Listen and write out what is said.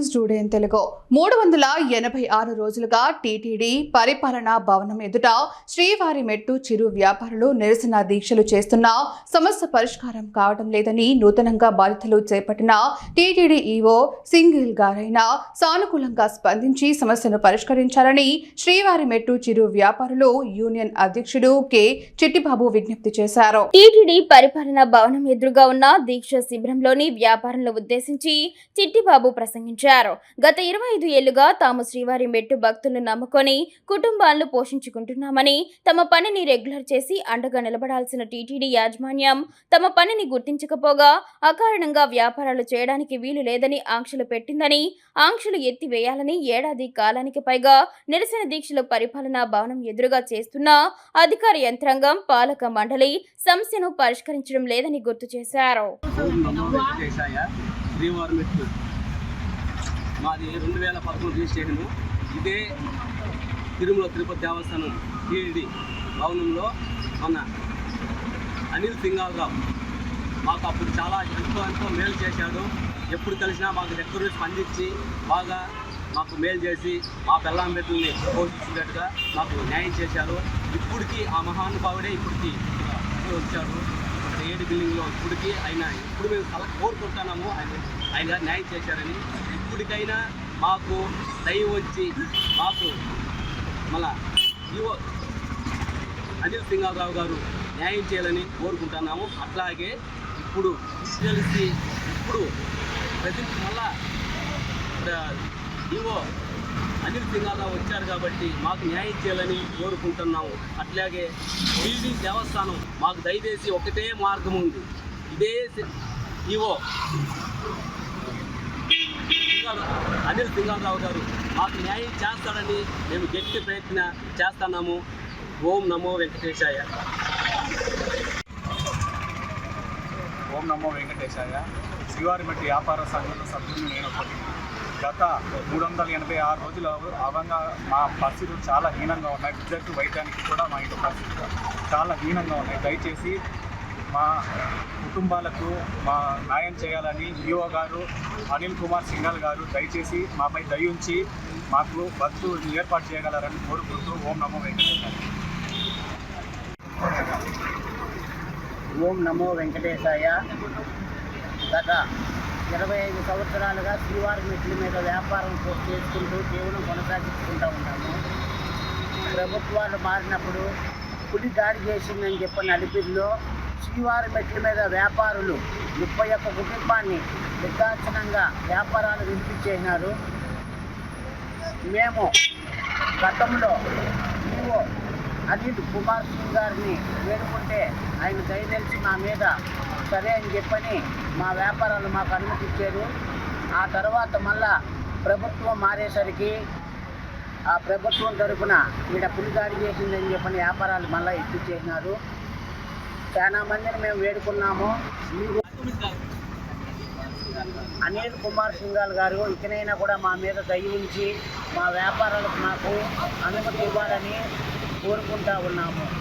News today Telugu. మూడు వందల ఎనభై ఆరు రోజులుగా టీటీడీ పరిపాలనా భవనం ఎదుట శ్రీవారి మెట్టు చిరు వ్యాపారులు నిరసన దీక్షలు చేస్తున్నా సమస్య పరిష్కారం కావడం లేదని నూతనంగా బాధితులు చేపట్టిన టీటీడీ ఈవో సింగిల్ గారైన సానుకూలంగా స్పందించి సమస్యను పరిష్కరించాలని శ్రీవారి మెట్టు చిరు వ్యాపారులు యూనియన్ అధ్యక్షుడు కె. చిట్టిబాబు విజ్ఞప్తి చేశారు. టీటీడీ పరిపాలనా భవనం ఎదురుగా ఉన్న దీక్ష శిబిరంలోని వ్యాపారులను ఉద్దేశించి చిట్టిబాబు ప్రసంగించారు. గత ఇరవై ఐదు ఏళ్ళుగా తాము శ్రీవారి మెట్టు భక్తులను నమ్ముకొని కుటుంబాలను పోషించుకుంటున్నామని తమ పనిని రెగ్యులర్ చేసి అండగా నిలబడాల్సిన టీటీడీ యాజమాన్యం తమ పనిని గుర్తించకపోగా అకారణంగా వ్యాపారాలు చేయడానికి వీలు లేదని ఆంక్షలు పెట్టిందని ఆంక్షలు ఎత్తివేయాలని ఏడాది కాలానికి పైగా నిరసన దీక్షలు పరిపాలనా భవనం ఎదురుగా చేస్తున్న అధికార యంత్రాంగం పాలక మండలి సమస్యను పరిష్కరించడం లేదని గుర్తు చేశారు. శ్రీవారి మాది రెండు వేల పదకొండు రిజిస్ట్రేషను. ఇదే తిరుమల తిరుపతి దేవస్థానం టీడీ భవనంలో మన అనిల్ సింగాలరావు మాకు అప్పుడు చాలా ఎంతో ఎంతో మేలు చేశాడు. ఎప్పుడు కలిసినా మాకు దగ్గర స్పందించి బాగా మాకు మేలు చేసి మా పిల్ల బిడ్డల్ని పోషించినట్టుగా మాకు న్యాయం చేశారు. ఇప్పటికీ ఆ మహానుభావుడే ఇప్పటికి వచ్చాడు. ఏడు బిల్డింగ్లో ఇప్పటికీ ఆయన ఇప్పుడు మేము చాలా కోరుకుంటున్నాము. ఆయన ఆయన న్యాయం చేశారని ఇప్పటికైనా మాకు దయ వచ్చి మాకు మళ్ళా ఈవో అనిల్ సింగారావు గారు న్యాయం చేయాలని కోరుకుంటున్నాము. అట్లాగే ఇప్పుడు తెలిసి ఇప్పుడు ప్రజెంట్ మళ్ళా ఈవో అనిల్ సింగారావు వచ్చారు కాబట్టి మాకు న్యాయం చేయాలని కోరుకుంటున్నాము. అట్లాగే టీడీ దేవస్థానం మాకు దయచేసి ఒకటే మార్గం ఉంది. ఇదే ఈవో అనిల్ అనిల్ సింగారావు గారు మాకు న్యాయం చేస్తాడని మేము గట్టి ప్రయత్న చేస్తున్నాము. ఓం నమో వెంకటేశాయ. ఓం నమో వెంకటేశాయ. శ్రీవారిమట్టి వ్యాపార సంఘంలో సభ్యులు నేను ఒకటి గత మూడు వందల ఎనభై ఆరు రోజుల అవంగా మా పరిస్థితులు చాలా హీనంగా ఉన్నాయి. విద్యార్థి వైద్యానికి కూడా మా ఇంటి పరిస్థితులు చాలా హీనంగా ఉన్నాయి. దయచేసి మా కుటుంబాలకు మా న్యాయం చేయాలని ఈఓ గారు అనిల్ కుమార్ సింగల్ గారు దయచేసి మాపై దయ ఉంచి మాకు బస్సు ఏర్పాటు చేయగలరని కోరుకుంటూ ఓం నమో వెంకటేశాయ. ఓం నమో వెంకటేశాయ. గత ఇరవై ఐదు సంవత్సరాలుగా శ్రీవారి మెట్ల మీద వ్యాపారం చేసుకుంటూ జీవనం కొనసాగించుకుంటూ ఉన్నాము. ప్రభుత్వాలు మారినప్పుడు పులి దాడి చేసిందని చెప్పిన అలిపిరిలో శ్రీవారి మెట్ల మీద వ్యాపారులు ముప్పై ఒక్క కుటుంబాన్ని నిర్దాక్షిణంగా వ్యాపారాలు వినిపించేసినారు. మేము గతంలో ఈవో అనిల్ కుమార్ సింగ్ గారిని వేడుకుంటే ఆయన దయదలిచి మా మీద సరే అని చెప్పని మా వ్యాపారాలు మాకు అనుమతిచ్చారు. ఆ తర్వాత మళ్ళా ప్రభుత్వం మారేసరికి ఆ ప్రభుత్వం తరఫున ఈడ పులిదాడి చేసిందని చెప్పని వ్యాపారాలు మళ్ళీ ఇప్పించేసినారు చాలా మందిని మేము వేడుకున్నాము. అనిల్ కుమార్ సింగాల్ గారు ఇకనైనా కూడా మా మీద దయ ఉంచి మా వ్యాపారాలకు మాకు అనుమతి ఇవ్వాలని కోరుకుంటా ఉన్నాము.